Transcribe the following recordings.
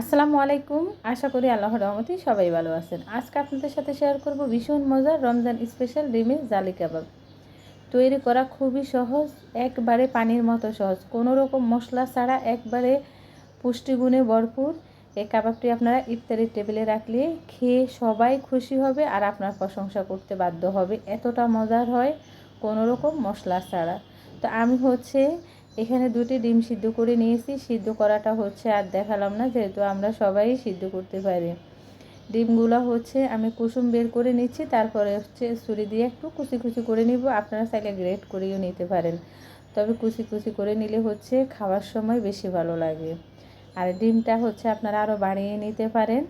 আসসালামু আলাইকুম। আশা করি আল্লাহ রহমতি সবাই ভালো আছেন। আজকে আপনাদের সাথে শেয়ার করব ভীষণ মজার রমজান স্পেশাল ডিমের জালি কাবাব। তৈরি করা খুবই সহজ, একবারে পানির মতো সহজ। কোনো রকম মশলা ছাড়া একবারে পুষ্টিগুণে ভরপুর। এই কাবাবটি আপনারা ইফতারির টেবিলে রাখলে খেয়ে সবাই খুশি হবে আর আপনার প্রশংসা করতে বাধ্য হবে। এতটা মজার হয় কোনো রকম মশলা ছাড়া। তো আমি হচ্ছে এখানে দুটি ডিম সিদ্ধ করে নিয়েছি। সিদ্ধ করাটা হচ্ছে আর দেখালাম না, যেহেতু আমরা সবাই সিদ্ধ করতে পারি। ডিমগুলো হচ্ছে আমি কুসুম বের করে নিচ্ছি, তারপরে হচ্ছে ছুরি দিয়ে একটু কুচি কুচি করে নিব। আপনারা চাইলে গ্রেট করেও নিতে পারেন। তবে কুচি কুচি করে নিলে হচ্ছে খাওয়ার সময় বেশি ভালো লাগে। আর ডিমটা হচ্ছে আপনারা আরও বাড়িয়ে নিতে পারেন।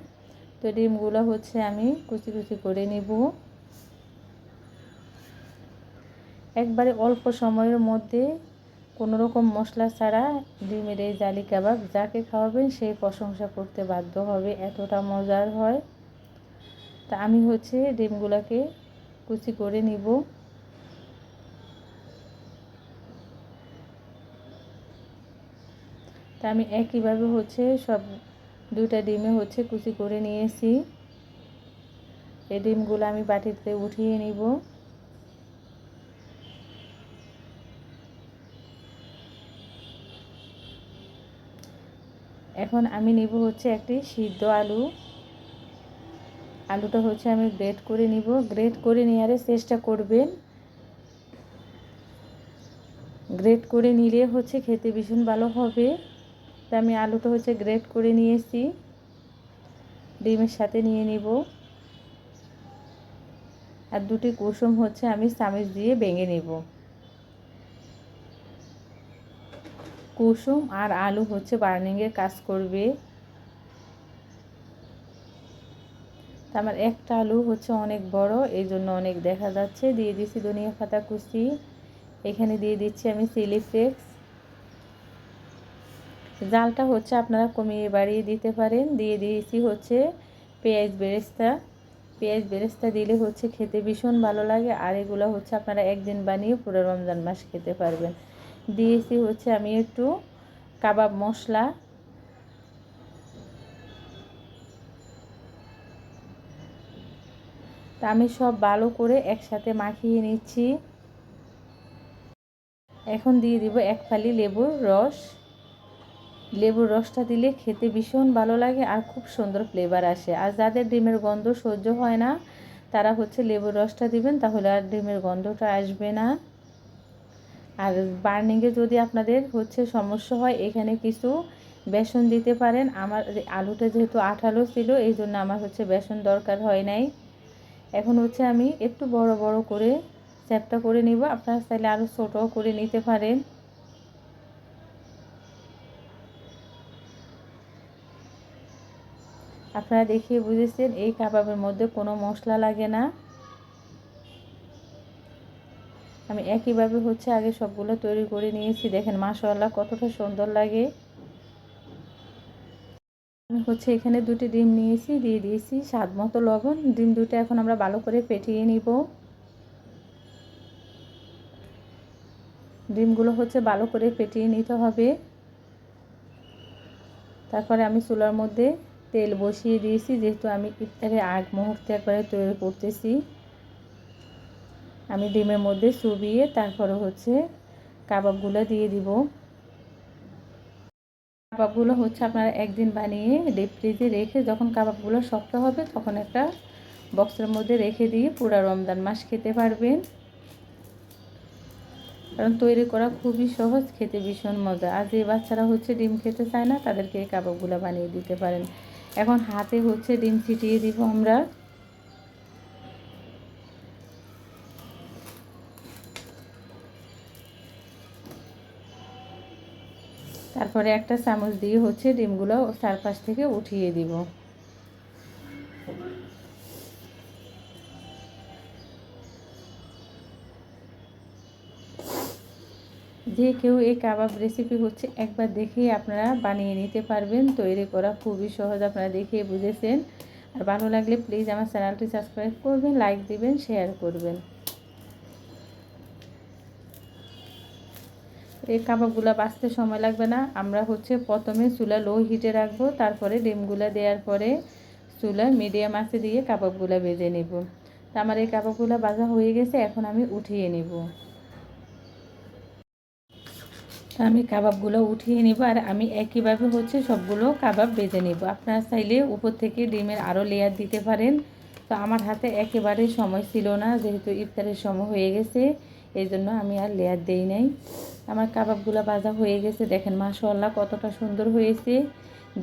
তো ডিমগুলো হচ্ছে আমি কুচি কুচি করে নিব। একবারে অল্প সময়ের মধ্যে কোনো রকম মশলা ছাড়া ডিমের এই জালি কাবাব যাকে খাওয়াবেন সেই প্রশংসা করতে বাধ্য হবে, এতটা মজার হয়। তা আমি হচ্ছে ডিমগুলোকে কুচি করে নিব। তা আমি একইভাবে হচ্ছে সব দুইটা ডিমে হচ্ছে কুচি করে নিয়েছি। এই ডিমগুলো আমি বাটিতে উঠিয়ে নিব। এখন আমি নিব হচ্ছে একটি সিদ্ধ আলু। আলুটা হচ্ছে আমি গ্রেট করে নিব। গ্রেট করে নেওয়ার চেষ্টা করবেন। গ্রেট করে নিলে হচ্ছে খেতে ভীষণ ভালো হবে। তা আমি আলুটা হচ্ছে গ্রেট করে নিয়েছি। ডিমের সাথে নিয়ে নিব। আর দুটি কুসুম হচ্ছে আমি চামিচ দিয়ে ভেঙে নেব। কুসুম আর আলু হচ্ছে বার্নিংয়ের কাজ করবে। আমার একটা আলু হচ্ছে অনেক বড় এই জন্য অনেক দেখা যাচ্ছে। দিয়ে দিচ্ছি ধনিয়া পাতা কুচি। এখানে দিয়ে দিচ্ছি আমি চিলি ফ্লেক্স জালটা হচ্ছে আপনারা কমিয়ে বাড়িয়ে দিতে পারেন। দিয়ে দিয়েছি হচ্ছে পেঁয়াজ বেরেস্তা। পেঁয়াজ বেরেস্তা দিলে হচ্ছে খেতে ভীষণ ভালো লাগে। আর এগুলো হচ্ছে আপনারা একদিন বানিয়ে পুরো রমজান মাস খেতে পারবেন। দিয়েছি হচ্ছে আমি একটু কাবাব মশলা। তা আমি সব ভালো করে একসাথে মাখিয়ে নিচ্ছি। এখন দিয়ে দিব এক ফালি লেবুর রস। লেবুর রসটা দিলে খেতে ভীষণ ভালো লাগে আর খুব সুন্দর ফ্লেভার আসে। আর যাদের ডিমের গন্ধ সহ্য হয় না, তারা হচ্ছে লেবুর রসটা দিবেন, তাহলে আর ডিমের গন্ধটা আসবে না। আর বার্নিংয়ে যদি আপনাদের হচ্ছে সমস্যা হয়, এখানে কিছু বেসন দিতে পারেন। আমার আলুটা যেহেতু আঠালো ছিল, এই জন্য আমার হচ্ছে বেসন দরকার হয় নাই। এখন হচ্ছে আমি একটু বড় বড় করে চ্যাপটা করে নিব। আপনারা চাইলে আরও ছোটো করে নিতে পারেন। আপনারা দেখিয়ে বুঝেছেন, এই কাবাবের মধ্যে কোনো মশলা লাগে না। আমি একইভাবে হচ্ছে আগে সবগুলো তৈরি করে নিয়েছি। দেখেন মাশাআল্লাহ কতটা সুন্দর লাগে। আমি হচ্ছে এখানে দুটি ডিম নিয়েছি, দিয়ে দিয়েছি স্বাদ মতো লবণ। ডিম দুটো এখন আমরা ভালো করে ফেটিয়ে নিব। ডিমগুলো হচ্ছে ভালো করে ফেটিয়ে নিতে হবে। তারপরে আমি চুলার মধ্যে তেল বসিয়ে দিয়েছি, যেহেতু আমি ইফতারের আগ মুহূর্তে একবারে তৈরি করতেছি। আমি ডিমের মধ্যে চুবিয়ে তারপরে হচ্ছে কাবাবগুলো দিয়ে দিব। কাবাবগুলো হচ্ছে আপনারা একদিন বানিয়ে ডিপ ফ্রিজে রেখে যখন কাবাবগুলো শক্ত হবে তখন একটা বক্সের মধ্যে রেখে দিয়ে পুরা রমজান মাস খেতে পারবেন। কারণ তৈরি করা খুবই সহজ, খেতে ভীষণ মজা। আর যে বাচ্চারা হচ্ছে ডিম খেতে চায় না, তাদেরকে এই কাবাবগুলো বানিয়ে দিতে পারেন। এখন হাতে হচ্ছে ডিম ছিটিয়ে দিব আমরা। তারপরে একটা চামচ দিয়ে হচ্ছে ডিমগুলো চারপাশ থেকে উঠিয়ে দিব। যে কেউ এই কাবাব রেসিপি হচ্ছে একবার দেখেই আপনারা বানিয়ে নিতে পারবেন, তৈরি করা খুবই সহজ, আপনারা দেখে বুঝেছেন। আর ভালো লাগলে প্লিজ আমার চ্যানেলটি সাবস্ক্রাইব করবেন লাইক দিবেন শেয়ার করবেন। এই কাবাবগুলো বাঁচতে সময় লাগবে না। আমরা হচ্ছে প্রথমে চুলা লো হিটে রাখব, তারপরে ডিমগুলো দেওয়ার পরে চুলা মিডিয়াম আঁচে দিয়ে কাবাবগুলো ভেজে নেব। তা আমার এই কাবাবগুলো ভাজা হয়ে গেছে, এখন আমি উঠিয়ে নেব। আমি কাবাবগুলো উঠিয়ে নিব আর আমি একইভাবে হচ্ছে সবগুলো কাবাব ভেজে নেব। আপনারা চাইলে উপর থেকে ডিমের আরও লেয়ার দিতে পারেন। তো আমার হাতে একেবারে সময় ছিল না, যেহেতু ইফতারের সময় হয়ে গেছে। এই জন্য আমি আর লেয়ার দেই নাই। আমার কাবাবগুলো ভাজা হয়ে গেছে। দেখেন মাশাল্লাহ কতটা সুন্দর হয়েছে।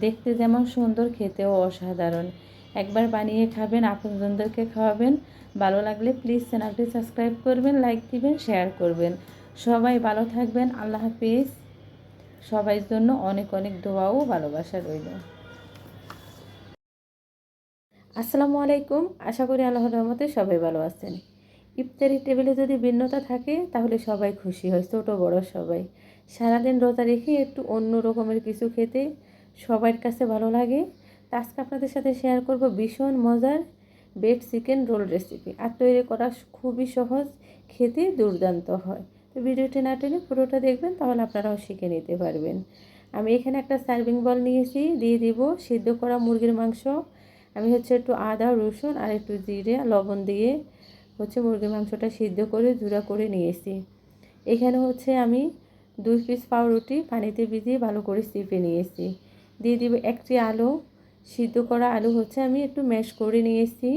দেখতে যেমন সুন্দর, খেতেও অসাধারণ। একবার বানিয়ে খাবেন, আপনজনদেরকে খাওয়াবেন। ভালো লাগলে প্লিজ চ্যানেলটি সাবস্ক্রাইব করবেন লাইক দিবেন শেয়ার করবেন। সবাই ভালো থাকবেন, আল্লাহ হাফিজ। সবাই জন্য অনেক অনেক দোয়া ও ভালোবাসা রইল। আসসালামু আলাইকুম। আশা করি আল্লাহর রহমতে সবাই ভালো আছেন। ইফতারি টেবিলে যদি ভিন্নতা থাকে, তাহলে সবাই খুশি হয়, ছোটো বড় সবাই। সারাদিন রোজা রেখে একটু অন্য রকমের কিছু খেতে সবার কাছে ভালো লাগে। তা আজকে আপনাদের সাথে শেয়ার করব ভীষণ মজার বেড চিকেন রোল রেসিপি আর তৈরি করা খুবই সহজ, খেতে দুর্দান্ত হয়। তো ভিডিওটি না টেনে পুরোটা দেখবেন, তাহলে আপনারাও শিখে নিতে পারবেন। আমি এখানে একটা সার্ভিং বল নিয়েছি, দিয়ে দিব সিদ্ধ করা মুরগির মাংস। আমি হচ্ছে একটু আদা, রসুন আর একটু জিরে, লবণ দিয়ে হচ্ছে মুরগির মাংসটা সিদ্ধ করে জুড়া করে নিয়েছি। এখানে হচ্ছে আমি দুই পিস পাউরুটি পানিতে ভিজিয়ে ভালো করে চিপে নিয়েছি। দিয়ে দিব একটি আলু। সিদ্ধ করা আলু হচ্ছে আমি একটু ম্যাশ করে নিয়েছি।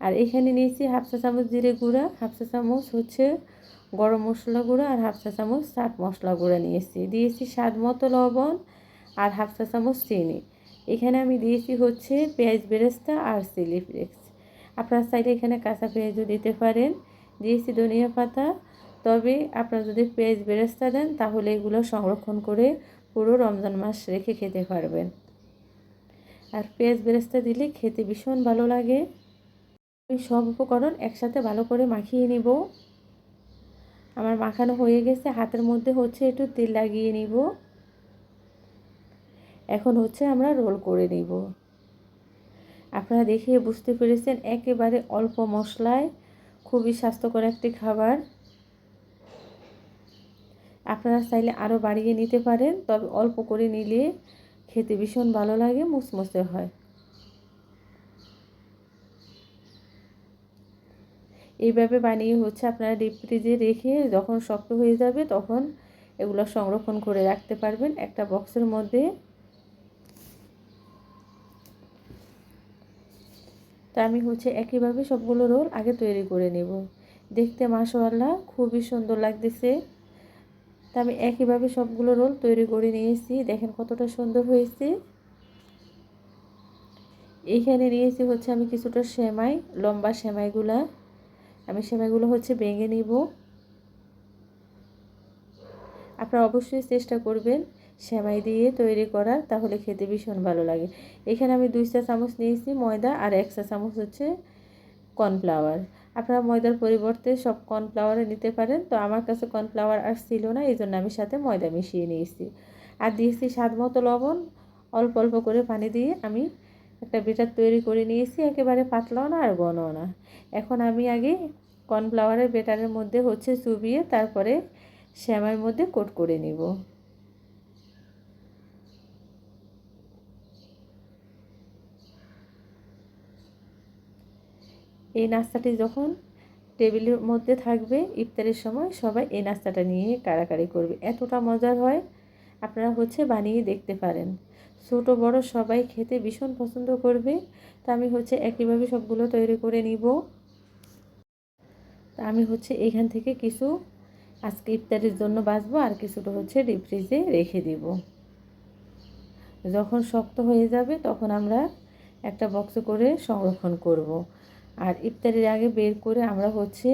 আর এখানে নিয়েছি হাফ চা চামচ জিরে গুঁড়া, হাফ চা চামচ হচ্ছে গরম মশলা গুঁড়া আর হাফ চা চামচ চাট মশলা গুঁড়া নিয়েছি। দিয়েছি স্বাদ মতো লবণ আর হাফ চা চামচ চিনি। এখানে আমি দিয়েছি হচ্ছে পেঁয়াজ বেরেস্তা আর চিলি ফ্লেক্স। আপনারা চাইলে এখানে কাঁচা পেঁয়াজও দিতে পারেন, দিয়েছি ধনিয়া পাতা। তবে আপনারা যদি পেঁয়াজ বেরেস্তা দেন, তাহলে এগুলো সংরক্ষণ করে পুরো রমজান মাস রেখে খেতে পারবেন। আর পেঁয়াজ বেরেস্তা দিলে খেতে ভীষণ ভালো লাগে। আমি সব উপকরণ একসাথে ভালো করে মাখিয়ে নিব। আমার মাখানো হয়ে গেছে, হাতের মধ্যে হচ্ছে একটু তেল লাগিয়ে নিব। এখন হচ্ছে আমরা রোল করে নিব। আপনারা দেখে বুঝতে পেরেছেন, একেবারে অল্প মশলায় খুবই স্বাস্থ্যকর একটি খাবার। আপনারা চাইলে আরও বাড়িয়ে নিতে পারেন, তবে অল্প করে নিলে খেতে ভীষণ ভালো লাগে, মুসমুসে হয়। এইভাবে বানিয়ে হচ্ছে আপনারা ডিপ ফ্রিজে রেখে যখন শক্ত হয়ে যাবে তখন এগুলো সংরক্ষণ করে রাখতে পারবেন। একটা বক্সের মধ্যে তা আমি হচ্ছে একইভাবে সবগুলো রোল আগে তৈরি করে নেব। দেখতে মাশাআল্লাহ খুবই সুন্দর লাগতেছে। তা আমি একইভাবে সবগুলো রোল তৈরি করে নিয়েছি। দেখেন কতটা সুন্দর হয়েছে। এইখানে নিয়েছি হচ্ছে আমি কিছুটা সেমাই, লম্বা সেমাইগুলা। আমি সেমাইগুলো হচ্ছে ভেঙে নিব। আপনারা অবশ্যই চেষ্টা করবেন। সেমাই দিয়ে তৈরি করার, তাহলে খেতে ভীষণ ভালো লাগে। এখানে আমি দুই চা চামচ নিয়েছি ময়দা আর এক চা চামচ হচ্ছে কর্নফ্লাওয়ার। আপনারা ময়দার পরিবর্তে সব কর্নফ্লাওয়ারে নিতে পারেন, তো আমার কাছে কর্নফ্লাওয়ার আর ছিল না এই জন্য আমি সাথে ময়দা মিশিয়ে নিয়েছি। আর দিয়েছি স্বাদ মতো লবণ, অল্প অল্প করে পানি দিয়ে আমি একটা বেটার তৈরি করে নিয়েছি, একেবারে পাতলাও না আর ঘনও না। এখন আমি আগে কর্নফ্লাওয়ারের বেটারের মধ্যে হচ্ছে চুবিয়ে তারপরে শ্যামার মধ্যে কোট করে নিব। এই নাস্তাটি যখন টেবিলের মধ্যে থাকবে ইফতারের সময় সবাই এই নাস্তাটা নিয়ে কাড়াকাড়ি করবে। এতটা মজার হয়, আপনারা হচ্ছে বানিয়ে দেখতে পারেন। ছোট, বড় সবাই খেতে ভীষণ পছন্দ করবে। তা আমি হচ্ছে একইভাবে সবগুলো তৈরি করে নিব। তা আমি হচ্ছে এখান থেকে কিছু আজকে ইফতারের জন্য বাঁচবো আর কিছুটা হচ্ছে ডিপ ফ্রিজে রেখে দিব। যখন শক্ত হয়ে যাবে তখন আমরা একটা বক্সে করে সংরক্ষণ করব। আর ইফতারির আগে বের করে আমরা হচ্ছে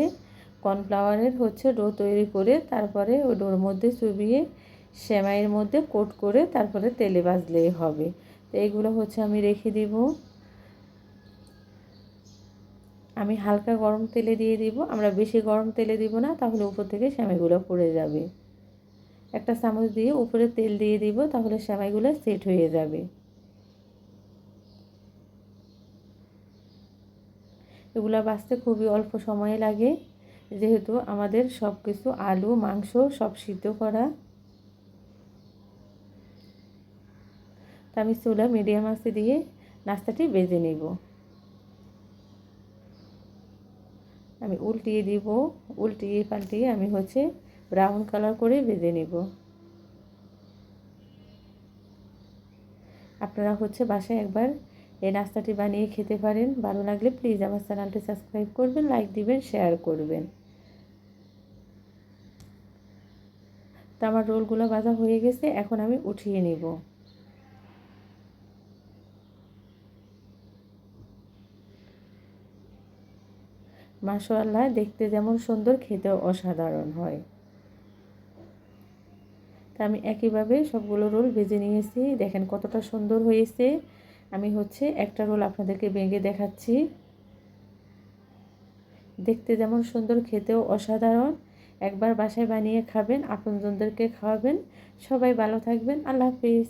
কর্নফ্লাওয়ারের হচ্ছে ডো তৈরি করে তারপরে ওই ডোর মধ্যে চুবিয়ে সেমাইয়ের মধ্যে কোট করে তারপরে তেলে ভাজলেই হবে। তো এইগুলো হচ্ছে আমি রেখে দিব। আমি হালকা গরম তেলে দিয়ে দিব। আমরা বেশি গরম তেলে দিব না, তাহলে উপর থেকে সেমাইগুলো পড়ে যাবে। একটা চামচ দিয়ে উপরে তেল দিয়ে দিব, তাহলে সেমাইগুলো সেট হয়ে যাবে। এগুলো বাঁচতে খুবই অল্প সময় লাগে। যেহেতু আমাদের সব কিছু আলু, মাংস সব সিদ্ধ করা। তা আমি চুলা মিডিয়াম আঁচে দিয়ে নাস্তাটি বেজে নেব। আমি উল্টিয়ে দিব। উল্টিয়ে পাল্টিয়ে আমি হচ্ছে ব্রাউন কালার করে ভেজে নেব। আপনারা হচ্ছে বাসায় একবার এই নাস্তাটি বানিয়ে খেতে পারেন। ভালো লাগলে প্লিজ আমার চ্যানেলটি সাবস্ক্রাইব করবেন লাইক দিবেন শেয়ার করবেন। তো আমার রোলগুলো ভাজা হয়ে গেছে, এখন আমি উঠিয়ে নেব। মাশাআল্লাহ, দেখতে যেমন সুন্দর, খেতেও অসাধারণ হয়। তা আমি একইভাবে সবগুলো রোল ভেজে নিয়েছি। দেখেন কতটা সুন্দর হয়েছে। আমি হচ্ছে একটা রোল আপনাদেরকে ভেঙে দেখাচ্ছি। দেখতে যেমন সুন্দর, খেতেও অসাধারণ। একবার বাসায় বানিয়ে খাবেন, আপনজনদেরকে খাওয়াবেন। সবাই ভালো থাকবেন, আল্লাহ হাফিজ।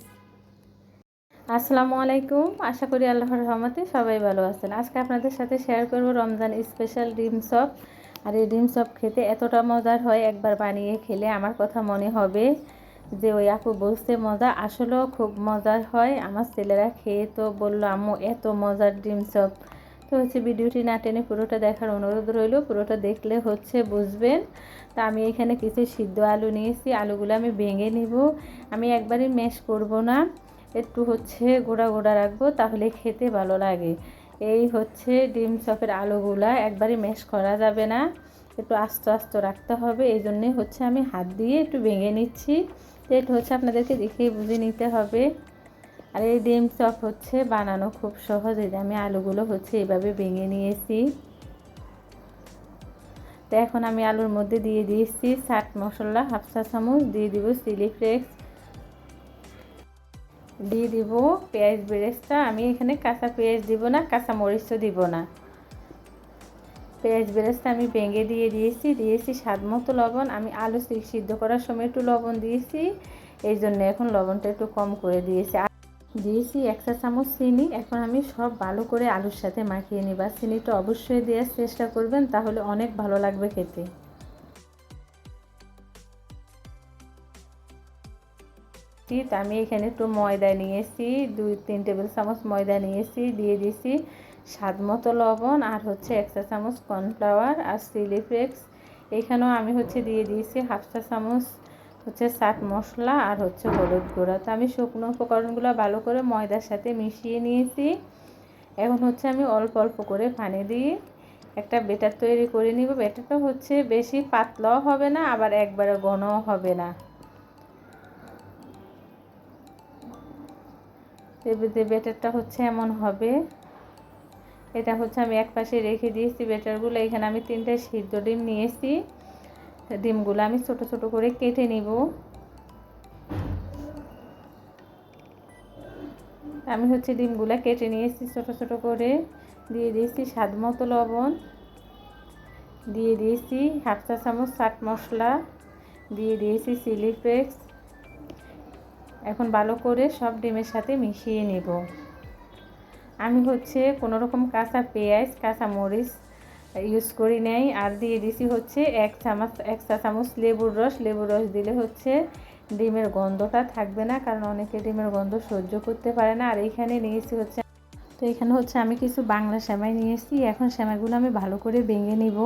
আসসালামু আলাইকুম, আশা করি আল্লাহর রহমতে সবাই ভালো আছেন। আজকে আপনাদের সাথে শেয়ার করব রমজান স্পেশাল ডিম চপ। আর এই ডিম চপ খেতে এতটা মজার হয়, একবার বানিয়ে খেলে আমার কথা মনে হবে। যে ওই আপু বলছে, মজা। আসলেও খুব মজার হয়। আমার ছেলেরা খেয়ে তো বলল, আম্মু, এত মজার ডিম চপ। তো হচ্ছে ভিডিওটি না টেনে পুরোটা দেখার অনুরোধ রইল। পুরোটা দেখলে হচ্ছে বুঝবেন। তা আমি এখানে কিছু সিদ্ধ আলু নিয়েছি। আলুগুলো আমি ভেঙে নিব। আমি একবারই ম্যাশ করব না। একটু হচ্ছে গোড়া গোড়া রাখব, তাহলে খেতে ভালো লাগে। এই হচ্ছে ডিম চপের আলুগুলা। একবারই ম্যাশ করা যাবে না। একটু আস্তে আস্তে রাখতে হবে। এই জন্যে হচ্ছে আমি হাত দিয়ে একটু ভেঙে নিচ্ছি। এটা হচ্ছে আপনাদেরকে দেখিয়ে বুঝে নিতে হবে। আর এই ডিম চপ হচ্ছে বানানো খুব সহজ। এই যে আমি আলুগুলো হচ্ছে এভাবে ভেঙে নিয়েছি। তো এখন আমি আলুর মধ্যে দিয়ে দিয়েছি চাট মশলা, হাফ চা চামচ, দিয়ে দিব চিলি ফ্লেক্স। দিয়ে দিব পেঁয়াজ বেরেস্তা। আমি এখানে কাঁচা পেঁয়াজ দিব না, কাঁচা মরিচও দিব না। পেঁয়াজ বেরেস্তা আমি ভেঙে দিয়ে দিয়েছি দিয়েছি স্বাদ মতো লবণ। আমি আলু সিদ্ধ করার সময় একটু লবণ দিয়েছি, এই জন্য এখন লবণটা একটু কম করে দিয়েছি। দিয়েছি এক চা চামচ চিনি, এখন আমি সব ভালো করে আলুর সাথে মাখিয়ে নিই বা চিনিটা অবশ্যই দেওয়ার চেষ্টা করবেন, তাহলে অনেক ভালো লাগবে খেতে। আমি এখানে একটু ময়দা নিয়েছি, দুই, তিন টেবিল চামচ ময়দা নিয়েছি, দিয়ে দিয়েছি। স্বাদ মতো লবণ আর হচ্ছে এক চা চামচ কর্নফ্লাওয়ার আর চিলি ফ্লেক্স। এখানেও আমি হচ্ছে দিয়ে দিয়েছি হাফ চা চামচ হচ্ছে চাট মশলা আর হচ্ছে হলুদ গুঁড়া। তো আমি শুকনো উপকরণগুলো ভালো করে ময়দার সাথে মিশিয়ে নিয়েছি। এখন হচ্ছে আমি অল্প অল্প করে পানি দিয়ে একটা বেটার তৈরি করে নিব। বেটারটা হচ্ছে বেশি পাতলাও হবে না, আবার একবারে ঘনও হবে না। বেটারটা হচ্ছে এমন হবে। এটা হচ্ছে আমি এক পাশে রেখে দিয়েছি বেটারগুলো। এখানে আমি তিনটে সিদ্ধ ডিম নিয়েছি। ডিমগুলো আমি ছোট ছোট করে কেটে নিব। আমি হচ্ছে ডিমগুলো কেটে নিয়েছি ছোট ছোট করে। দিয়ে দিয়েছি স্বাদ মতো লবণ। দিয়ে দিয়েছি হাফ চা চামচ চাট মশলা। দিয়ে দিয়েছি চিলি ফ্লেক্স। এখন ভালো করে সব ডিমের সাথে মিশিয়ে নেব। আমি হচ্ছে কোনো রকম কাঁচা পেঁয়াজ, কাঁচা মরিচ ইউজ করি নেই। আর দিয়ে দিছি হচ্ছে এক চামচ, এক চা চামচ লেবুর রস। লেবুর রস দিলে হচ্ছে ডিমের গন্ধটা থাকবে না, কারণ অনেকে ডিমের গন্ধ সহ্য করতে পারে না। আর এইখানে নিয়েছি হচ্ছে, তো এখানে হচ্ছে আমি কিছু বাংলা সেমাই নিয়েছি। এখন সেমাইগুলো আমি ভালো করে ভেঙে নিব।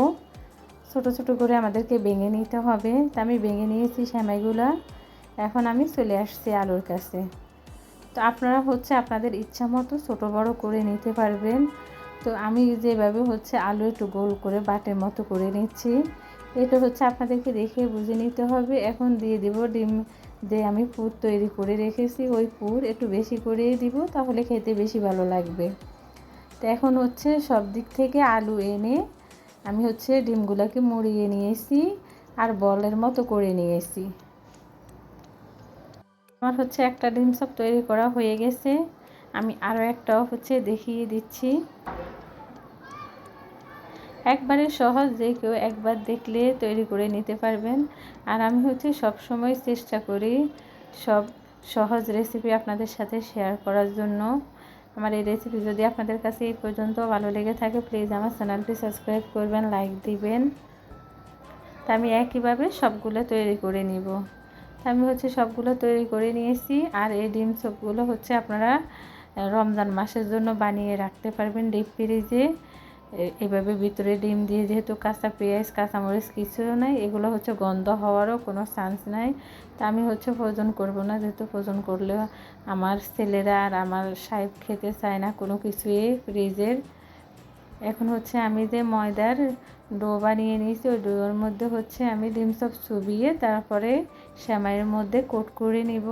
ছোট ছোট করে আমাদেরকে ভেঙে নিতে হবে। তা আমি ভেঙে নিয়েছি সেমাইগুলো। এখন আমি চলে আসছি আলুর কাছে। তো আপনারা হচ্ছে আপনাদের ইচ্ছা মতো ছোটো বড়ো করে নিতে পারবেন। তো আমি যেভাবে হচ্ছে আলু একটু গোল করে বাটের মতো করে নিচ্ছি। এটা হচ্ছে আপনাদেরকে দেখে বুঝে নিতে হবে। এখন দিয়ে দিব ডিম যে আমি পুর তৈরি করে রেখেছি, ওই পুর একটু বেশি করেই দিব, তাহলে খেতে বেশি ভালো লাগবে। তো এখন হচ্ছে সব দিক থেকে আলু এনে আমি হচ্ছে ডিমগুলোকে মুড়িয়ে নিয়েছি আর বলের মতো করে নিয়েছি। আমার হচ্ছে একটা ডিম সব তৈরি করা হয়ে গেছে। আমি আরও একটা হচ্ছে দেখিয়ে দিচ্ছি। একবারে সহজ যে কেউ একবার দেখলে তৈরি করে নিতে পারবেন। আর আমি হচ্ছে সব সময় চেষ্টা করি সব সহজ রেসিপি আপনাদের সাথে শেয়ার করার জন্য। আমার এই রেসিপি যদি আপনাদের কাছে এই পর্যন্ত ভালো লেগে থাকে প্লিজ আমার চ্যানেলটি সাবস্ক্রাইব করবেন লাইক দিবেন। তা আমি একইভাবে সবগুলো তৈরি করে নিব। আমি হচ্ছে সবগুলো তৈরি করে নিয়েছি। আর এই ডিম সবগুলো হচ্ছে আপনারা রমজান মাসের জন্য বানিয়ে রাখতে পারবেন ডিপ ফ্রিজে। এভাবে ভিতরে ডিম দিয়ে যেহেতু কাঁচা পেঁয়াজ, কাঁচামরিচ কিছু নাই, এগুলো হচ্ছে গন্ধ হওয়ারও কোনো চান্স নাই। তা আমি হচ্ছে ভোজন করব না, যেহেতু ভোজন করলে আমার ছেলেরা আর আমার সাহেব খেতে চায় না কোনো কিছুই ফ্রিজের। এখন হচ্ছে আমি যে ময়দার ডো বানিয়ে নিয়েছি, ওই ডোর মধ্যে হচ্ছে আমি ডিম সব চুবিয়ে তারপরে শ্যামাইয়ের মধ্যে কোট করে নিব।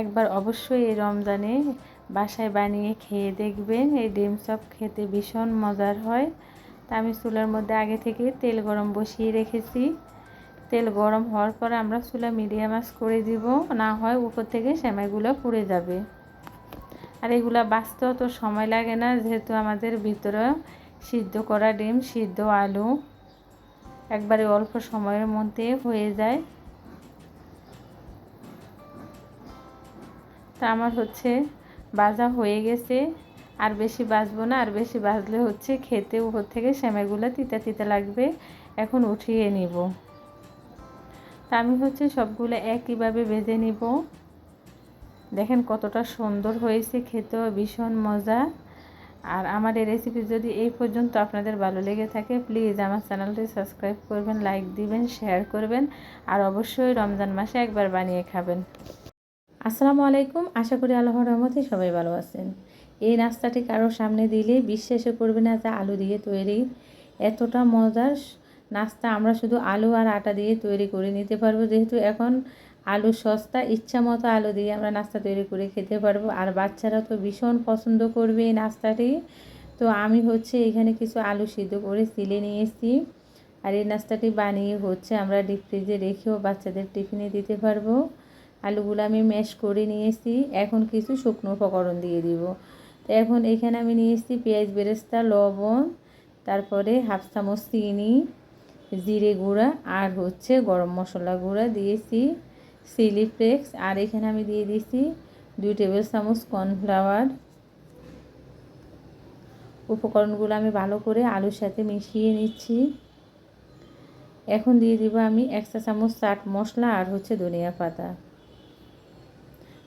একবার অবশ্যই এই রমজানে বাসায় বানিয়ে খেয়ে দেখবেন, এই ডিম চপ খেতে ভীষণ মজার হয়। তা আমি চুলার মধ্যে আগে থেকে তেল গরম বসিয়ে রেখেছি। তেল গরম হওয়ার পর আমরা চুলা মিডিয়াম আস করে দিব, না হয় উপর থেকে সেমাইগুলো পুড়ে যাবে। আর এগুলা বাঁচতেও তো সময় লাগে না, যেহেতু আমাদের ভিতরে সিদ্ধ করা ডিম, সিদ্ধ আলু একবারে অল্প সময়ের মধ্যে হয়ে যায়। তা আমার হচ্ছে বাজা হয়ে গেছে। আর বেশি বাজবো না, আর বেশি বাজলে হচ্ছে খেতে উপর থেকে সেমাইগুলো তিতা তিতা লাগবে। এখন উঠিয়ে নিব। তা আমি হচ্ছে সবগুলো একইভাবে ভেজে নিব। দেখেন কতটা সুন্দর হয়েছে খেতেও, ভীষণ মজা। আর আমার এই রেসিপি যদি এই পর্যন্ত আপনাদের ভালো লেগে থাকে প্লিজ আমার চ্যানেলটি সাবস্ক্রাইব করবেন লাইক দিবেন শেয়ার করবেন, আর অবশ্যই রমজান মাসে একবার বানিয়ে খাবেন। আসসালামু আলাইকুম, আশা করি আল্লাহর রহমতে সবাই ভালো আছেন। এই নাস্তাটি কারও সামনে দিলে বিশ্বাসে করবে না যে আলু দিয়ে তৈরি। এতটা মজার নাস্তা, আমরা শুধু আলু আর আটা দিয়ে তৈরি করে নিতে পারব, যেহেতু এখন আলু সস্তা, ইচ্ছা মতো আলু দিয়ে আমরা নাস্তা তৈরি করে খেতে পারব। আর বাচ্চারা তো ভীষণ পছন্দ করবে এই নাস্তাটি। তো আমি হচ্ছে এখানে কিছু আলু সিদ্ধ করে সিলে নিয়েছি আর এই নাস্তাটি বানিয়ে হচ্ছে আমরা ডিপ ফ্রিজে রেখেও বাচ্চাদের টিফিনে দিতে পারব। আলুগুলো আমি ম্যাশ করে নিয়েছি এখন কিছু শুকনো উপকরণ দিয়ে দিব। তো এখন এখানে আমি নিয়েছি পেঁয়াজ বেরেস্তা, লবণ, তারপরে হাফ চামচ চিনি, জিরে গুঁড়া, আর হচ্ছে গরম মশলা গুঁড়া দিয়েছি চিলি ফ্লেক্স, আর এখানে আমি দিয়ে দিয়েছি দুই টেবিল চামচ কর্নফ্লাওয়ার। উপকরণগুলো আমি ভালো করে আলুর সাথে মিশিয়ে নিচ্ছি। এখন দিয়ে দিব আমি এক চা চামচ চাট মশলা আর হচ্ছে ধনিয়া পাতা।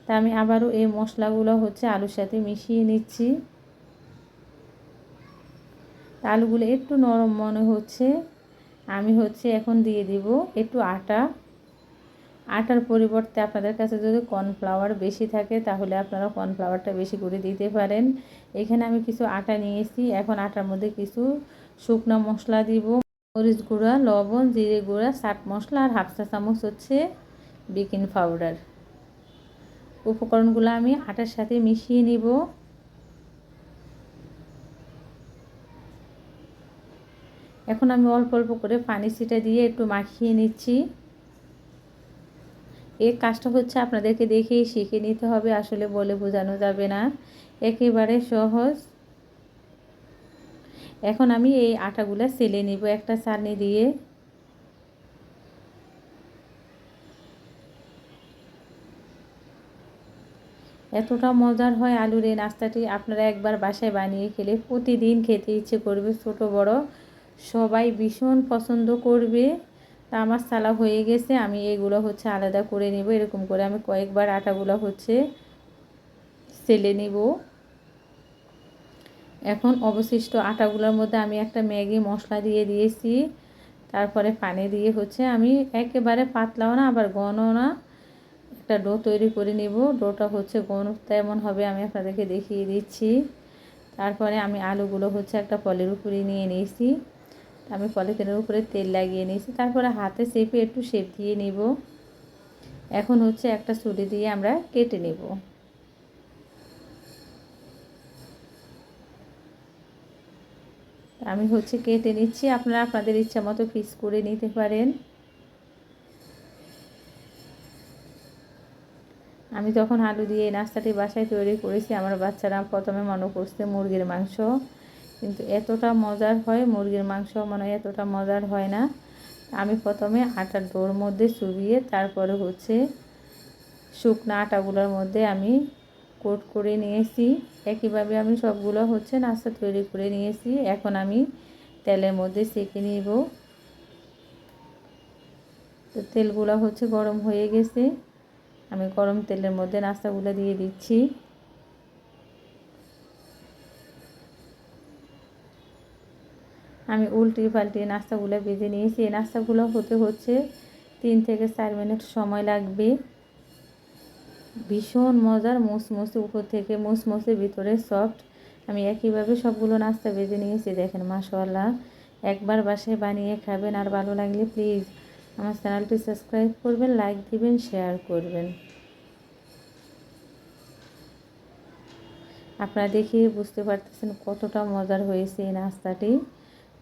তা আমি আবারও এই মশলাগুলো হচ্ছে আলুর সাথে মিশিয়ে নিচ্ছি। আলুগুলো একটু নরম মনে হচ্ছে। আমি হচ্ছে এখন দিয়ে দিব একটু আটা। আটার পরিবর্তে আপনাদের কাছে যদি কর্নফ্লাওয়ার বেশি থাকে, তাহলে আপনারা কর্নফ্লাওয়ারটা বেশি করে দিতে পারেন। এখানে আমি কিছু আটা নিয়েছি। এখন আটার মধ্যে কিছু শুকনো মশলা দিব। মরিচ গুঁড়া, লবণ, জিরে গুঁড়া, চাট মশলা আর হাফ চা চামচ হচ্ছে বেকিং পাউডার। উপকরণগুলো আমি আটার সাথে মিশিয়ে নিব। এখন আমি অল্প অল্প করে পানি ছিটা দিয়ে একটু মাখিয়ে নিচ্ছি। এই কাজটা হচ্ছে আপনাদেরকে দেখেই শিখে নিতে হবে, আসলে বলে বোঝানো যাবে না। একেবারে সহজ। এখন আমি এই আটাগুলা সেলে নিব, একটা চাটনি দিয়ে। এতটা মজার হয় আলুর এই নাস্তাটি, আপনারা একবার বাসায় বানিয়ে খেলে প্রতিদিন খেতে ইচ্ছে করবে, ছোট বড়। সবাই ভীষণ পছন্দ করবে। তা আমার সালা হয়ে গেছে, আমি এগুলো হচ্ছে আলাদা করে নেব, এরকম করে আমি কয়েকবার আটাগুলো হচ্ছে সেলে নিব। এখন অবশিষ্ট আটাগুলোর মধ্যে আমি একটা ম্যাগি মশলা দিয়ে দিয়েছি, তারপরে পানি দিয়ে হচ্ছে আমি একেবারে পাতলাও না, আবার ঘনও না, একটা ডো তৈরি করে নিব। ডোটা হচ্ছে ঘন, তেমন হবে আমি আপনাদেরকে দেখিয়ে দিচ্ছি। তারপরে আমি আলুগুলো হচ্ছে একটা পলের উপরে নিয়ে নিয়েছি। আমি পলিথিনের উপরে তেল লাগিয়ে নিয়েছি। তারপরে হাতে চেপে একটু শেপ দিয়ে নিব। এখন হচ্ছে একটা ছুরি দিয়ে আমরা কেটে নেব। আমি হচ্ছে কেটে নিচ্ছি। আপনারা আপনাদের ইচ্ছা মতো পিস করে নিতে পারেন। আমি যখন আলু দিয়ে নাস্তাটি বাসায় তৈরি করেছি, আমার বাচ্চারা প্রথমে মনে করছে মুরগির মাংস। কিন্তু এতটা মজার হয় মুরগির মাংস মানে এতটা মজার হয় না। আমি প্রথমে আটার ডোর মধ্যে চুবিয়ে তারপরে হচ্ছে শুকনো আটাগুলোর মধ্যে আমি কোট করে নিয়েছি। একইভাবে আমি সবগুলো হচ্ছে নাস্তা তৈরি করে নিয়েছি। এখন আমি তেলের মধ্যে সেঁকে নিব। তো তেলগুলো হচ্ছে গরম হয়ে গেছে। আমি গরম তেলের মধ্যে নাস্তাগুলো দিয়ে দিচ্ছি। আমি উল্টিয়ে পাল্টিয়ে নাস্তাগুলো বেজে নিয়েছি। এই নাস্তাগুলো হতে হচ্ছে তিন থেকে চার মিনিট সময় লাগবে। ভীষণ মজার মুসমুসে উপর থেকে মুসমুসে ভিতরে সফট আমি একইভাবে সবগুলো নাস্তা বেজে নিয়েছি। দেখেন মাশাল্লাহ একবার বাসায় বানিয়ে খাবেন আর ভালো লাগলে প্লিজ আমার চ্যানেলটি সাবস্ক্রাইব করবেন লাইক দিবেন শেয়ার করবেন। আপনারা দেখে বুঝতে পারতেছেন কতটা মজার হয়েছে এই নাস্তাটি।